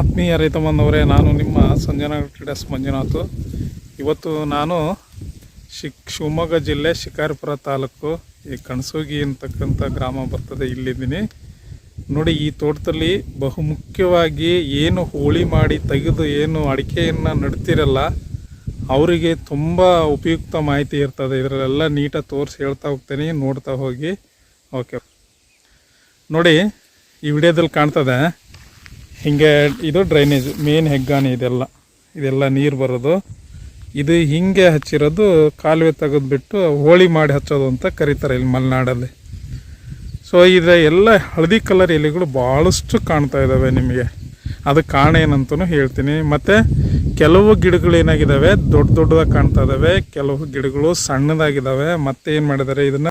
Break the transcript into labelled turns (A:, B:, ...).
A: ಆತ್ಮೀಯ ರೈತ ಬಂದವರೇ ನಾನು ನಿಮ್ಮ ಸಂಜನಾ ಟ್ರೇಡರ್ಸ್ ಮಂಜುನಾಥ್. ಇವತ್ತು ನಾನು ಶಿಕ್, ಶಿವಮೊಗ್ಗ ಜಿಲ್ಲೆ ಶಿಕಾರಿಪುರ ತಾಲೂಕು ಈ ಕಣಸೋಗಿ ಅಂತಕ್ಕಂಥ ಗ್ರಾಮ ಬರ್ತದೆ, ಇಲ್ಲಿದ್ದೀನಿ. ನೋಡಿ, ಈ ತೋಟದಲ್ಲಿ ಬಹುಮುಖ್ಯವಾಗಿ ಏನು ಹೋಳಿ ಮಾಡಿ ತೆಗೆದು ಏನು ಅಡಿಕೆಯನ್ನು ನಡ್ತಿರಲ್ಲ, ಅವರಿಗೆ ತುಂಬ ಉಪಯುಕ್ತ ಮಾಹಿತಿ ಇರ್ತದೆ. ಇದರಲ್ಲೆಲ್ಲ ನೀಟಾಗಿ ತೋರಿಸಿ ಹೇಳ್ತಾ ಹೋಗ್ತೀನಿ, ನೋಡ್ತಾ ಹೋಗಿ. ಓಕೆ. ನೋಡಿ, ಈ ವಿಡಿಯೋದಲ್ಲಿ ಕಾಣ್ತದೆ ಹಿಂಗೆ ಇದು ಡ್ರೈನೇಜ್ ಮೇನ್ ಹೆಗ್ಗಾಣಿ ಇದೆಲ್ಲ. ಇದೆಲ್ಲ ನೀರು ಬರೋದು. ಇದು ಹಿಂಗೆ ಹಚ್ಚಿರೋದು, ಕಾಲುವೆ ತೆಗೆದ್ಬಿಟ್ಟು ಹೋಳಿ ಮಾಡಿ ಹಚ್ಚೋದು ಅಂತ ಕರೀತಾರೆ ಇಲ್ಲಿ ಮಲೆನಾಡಲ್ಲಿ. ಸೊ ಇದರ ಎಲ್ಲ ಹಳದಿ ಕಲರ್ ಎಲೆಗಳು ಭಾಳಷ್ಟು ಕಾಣ್ತಾ ಇದ್ದಾವೆ ನಿಮಗೆ. ಅದಕ್ಕೆ ಕಾರಣ ಏನಂತಲೂ ಹೇಳ್ತೀನಿ. ಮತ್ತು ಕೆಲವು ಗಿಡಗಳು ಏನಾಗಿದ್ದಾವೆ, ದೊಡ್ಡ ದೊಡ್ಡದಾಗಿ ಕಾಣ್ತಾ ಇದ್ದಾವೆ. ಕೆಲವು ಗಿಡಗಳು ಸಣ್ಣದಾಗಿದ್ದಾವೆ. ಮತ್ತೆ ಏನು ಮಾಡಿದ್ದಾರೆ? ಇದನ್ನು